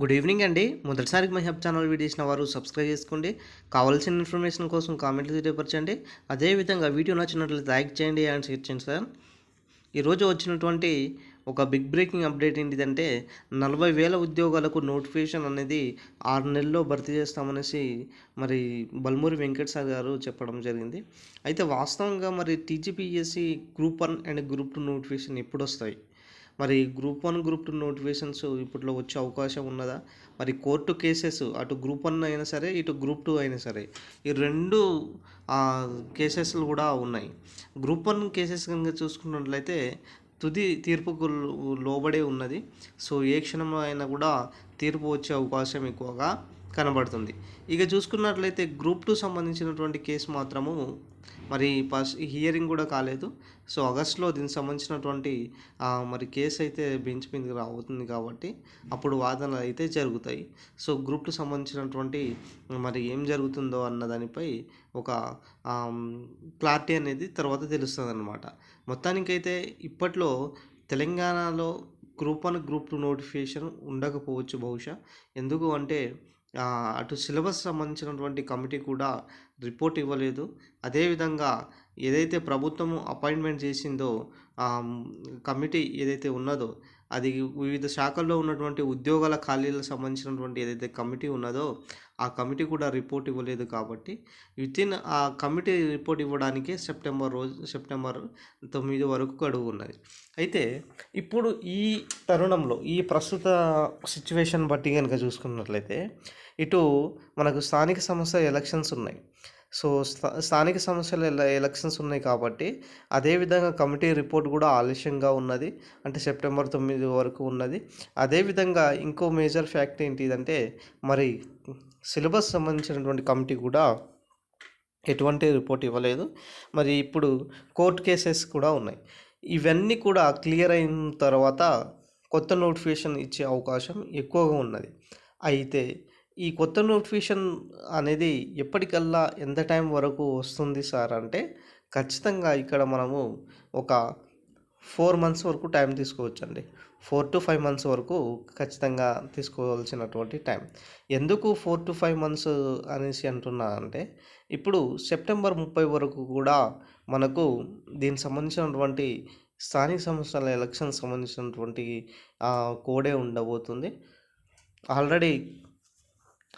Good evening అండి. మొదటిసారికి my hub channel video చేసిన వారు సబ్స్క్రైబ్ చేసుకోండి. కావాల్సిన ఇన్ఫర్మేషన్ కోసం కామెంట్లు తెలియపరచండి అదేవిధంగా వీడియో నచ్చినట్లయితే లైక్ చేయండి అండ్ షేర్ చేయండి సార్. ఈరోజు వచ్చినటువంటి ఒక బిగ్ బ్రేకింగ్ అప్డేట్ ఏంటిదంటే నలభై వేల ఉద్యోగాలకు నోటిఫికేషన్ అనేది ఆరు నెలల్లో భర్తీ చేస్తామనేసి మరి బల్మూరి వెంకట్ సార్ గారు చెప్పడం జరిగింది. అయితే వాస్తవంగా మరి TGPSC group one and group two notification ఎప్పుడు వస్తాయి మరి group one group two notifications ఇప్పట్లో వచ్చే అవకాశం ఉన్నదా? మరి కోర్టు కేసెస్ అటు గ్రూప్ వన్ అయినా సరే ఇటు గ్రూప్ టూ అయినా సరే ఈ రెండు కేసెస్లు కూడా ఉన్నాయి. గ్రూప్ వన్ కేసెస్ కనుక చూసుకున్నట్లయితే తుది తీర్పుకు లోబడే ఉన్నది. సో ఏ క్షణంలో అయినా కూడా తీర్పు వచ్చే అవకాశం ఎక్కువగా కనబడుతుంది. ఇక చూసుకున్నట్లయితే గ్రూప్ టూ సంబంధించినటువంటి కేసు మాత్రము మరి ఫస్ట్ హియరింగ్ కూడా కాలేదు. సో ఆగస్ట్లో దీనికి సంబంధించినటువంటి మరి కేసు అయితే బెంచ్ మీదకి రాబోతుంది కాబట్టి అప్పుడు వాదనలు అయితే జరుగుతాయి. సో గ్రూప్కి సంబంధించినటువంటి మరి ఏం జరుగుతుందో అన్న దానిపై ఒక క్లారిటీ అనేది తర్వాత తెలుస్తుంది అనమాట మొత్తానికైతే ఇప్పట్లో తెలంగాణలో group one group two notification ఉండకపోవచ్చు బహుశా. ఎందుకు అంటే అటు సిలబస్ సంబంధించినటువంటి కమిటీ కూడా రిపోర్ట్ ఇవ్వలేదు. అదేవిధంగా ఏదైతే ప్రభుత్వము అపాయింట్మెంట్ చేసిందో కమిటీ ఏదైతే ఉన్నదో అది వివిధ శాఖల్లో ఉన్నటువంటి ఉద్యోగాల ఖాళీలకు సంబంధించినటువంటి ఏదైతే కమిటీ ఉన్నదో ఆ కమిటీ కూడా రిపోర్ట్ ఇవ్వలేదు కాబట్టి వితిన్ ఆ కమిటీ రిపోర్ట్ ఇవ్వడానికి సెప్టెంబర్ రోజు సెప్టెంబర్ తొమ్మిది వరకు గడువు ఉన్నది. అయితే ఇప్పుడు ఈ తరుణంలో ఈ ప్రస్తుత సిచ్యువేషన్ బట్టి కనుక చూసుకున్నట్లయితే ఇటు మనకు స్థానిక సంస్థ ఎలక్షన్స్ ఉన్నాయి. సో స్థానిక సంస్థల ఎలక్షన్స్ ఉన్నాయి కాబట్టి అదేవిధంగా కమిటీ రిపోర్ట్ కూడా ఆలస్యంగా ఉన్నది. అంటే సెప్టెంబర్ తొమ్మిది వరకు ఉన్నది. అదేవిధంగా ఇంకో మేజర్ ఫ్యాక్ట్ ఏంటిదంటే మరి సిలబస్ సంబంధించినటువంటి కమిటీ కూడా ఎటువంటి రిపోర్ట్ ఇవ్వలేదు. మరి ఇప్పుడు కోర్ట్ కేసెస్ కూడా ఉన్నాయి. ఇవన్నీ కూడా క్లియర్ అయిన తర్వాత కొత్త నోటిఫికేషన్ ఇచ్చే అవకాశం ఎక్కువగా ఉన్నది. అయితే ఈ కొత్త నోటిఫికేషన్ అనేది ఎప్పటికల్లా ఎంత టైం వరకు వస్తుంది సార్ అంటే ఖచ్చితంగా ఇక్కడ మనము ఒక ఫోర్ మంత్స్ వరకు టైం తీసుకోవచ్చండి. ఫోర్ టు ఫైవ్ మంత్స్ వరకు ఖచ్చితంగా తీసుకోవాల్సినటువంటి టైం. ఎందుకు ఫోర్ టు ఫైవ్ మంత్స్ అనేసి అంటున్నా అంటే ఇప్పుడు సెప్టెంబర్ ముప్పై వరకు కూడా మనకు దీనికి సంబంధించినటువంటి స్థానిక సంస్థల ఎలక్షన్ సంబంధించినటువంటి కోడే ఉండబోతుంది. ఆల్రెడీ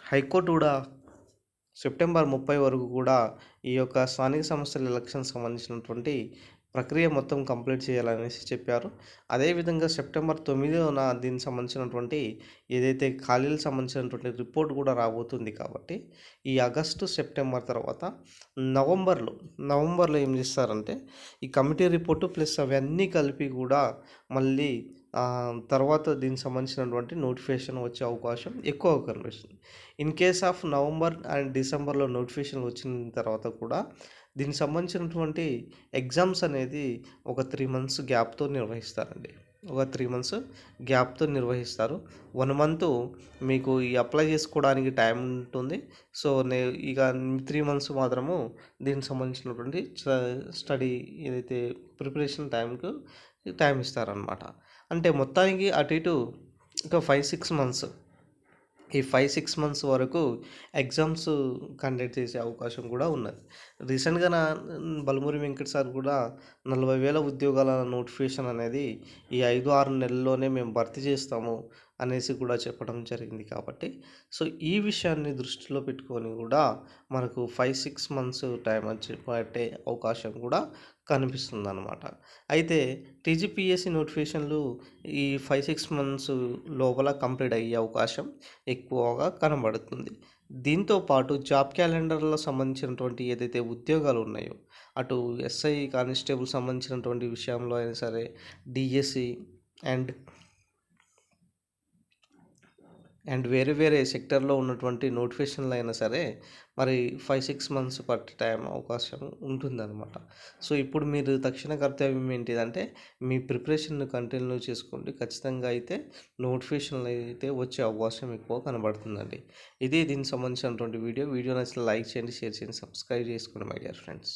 హైకోర్టు కూడా సెప్టెంబర్ ముప్పై వరకు కూడా ఈ యొక్క స్థానిక సంస్థల ఎలక్షన్ సంబంధించినటువంటి ప్రక్రియ మొత్తం కంప్లీట్ చేయాలనేసి చెప్పారు. అదేవిధంగా సెప్టెంబర్ తొమ్మిదిన దీనికి సంబంధించినటువంటి ఏదైతే ఖాళీలకు సంబంధించినటువంటి రిపోర్ట్ కూడా రాబోతుంది కాబట్టి ఈ ఆగస్టు సెప్టెంబర్ తర్వాత నవంబర్లో నవంబర్లో ఏం చేస్తారంటే ఈ కమిటీ రిపోర్టు ప్లస్ అవన్నీ కలిపి కూడా మళ్ళీ తర్వాత దీనికి సంబంధించినటువంటి నోటిఫికేషన్ వచ్చే అవకాశం ఎక్కువ కనిపిస్తుంది. In case of November and డిసెంబర్లో నోటిఫికేషన్ వచ్చిన తర్వాత కూడా దీనికి సంబంధించినటువంటి ఎగ్జామ్స్ అనేది ఒక త్రీ మంత్స్ గ్యాప్తో నిర్వహిస్తారండి. ఒక త్రీ మంత్స్ గ్యాప్తో నిర్వహిస్తారు. వన్ మంత్ మీకు ఈ అప్లై చేసుకోవడానికి టైం ఉంటుంది. సో నే ఇక త్రీ మంత్స్ మాత్రము దీనికి సంబంధించినటువంటి స్టడీ ఏదైతే ప్రిపరేషన్ టైంకు టైం ఇస్తారనమాట అంటే మొత్తానికి అటు ఇటు ఒక ఫైవ్ సిక్స్ మంత్స్ ఈ ఫైవ్ సిక్స్ మంత్స్ వరకు ఎగ్జామ్స్ కండక్ట్ చేసే అవకాశం కూడా ఉన్నది. రీసెంట్గా నా బలమూరి వెంకట్ సార్ కూడా నలభై వేల ఉద్యోగాల నోటిఫికేషన్ అనేది ఈ ఐదు ఆరు నెలల్లోనే మేము భర్తీ చేస్తాము. అనేసి కూడా చెప్పడం జరిగింది కాబట్టి. సో ఈ విషయాన్ని దృష్టిలో పెట్టుకొని కూడా మనకు ఫైవ్ సిక్స్ మంత్స్ టైం వచ్చి పట్టే అవకాశం కూడా కనిపిస్తుంది అనమాట అయితే టీజీపీఎస్సీ నోటిఫికేషన్లు ఈ ఫైవ్ సిక్స్ మంత్స్ లోపల కంప్లీట్ అయ్యే అవకాశం ఎక్కువగా కనబడుతుంది. దీంతో పాటు జాబ్ క్యాలెండర్లో సంబంధించినటువంటి ఏదైతే ఉద్యోగాలు ఉన్నాయో అటు ఎస్ఐ కానిస్టేబుల్ సంబంధించినటువంటి విషయంలో అయినా సరే డిఎస్సి అండ్ అండ్ వేరే వేరే సెక్టర్లో ఉన్నటువంటి నోటిఫికేషన్లు అయినా సరే మరి ఫైవ్ సిక్స్ మంత్స్ పట్టే టైం అవకాశం ఉంటుందన్నమాట. సో ఇప్పుడు మీరు తక్షణ కర్తవ్యం ఏంటిదంటే మీ ప్రిపరేషన్ను కంటిన్యూ చేసుకోండి. ఖచ్చితంగా అయితే నోటిఫికేషన్లు అయితే వచ్చే అవకాశం ఎక్కువ కనబడుతుందండి. ఇది దీనికి సంబంధించినటువంటి వీడియో. వీడియో నచ్చిన లైక్ చేయండి షేర్ చేయండి సబ్స్క్రైబ్ చేసుకోండి మై డియర్ ఫ్రెండ్స్.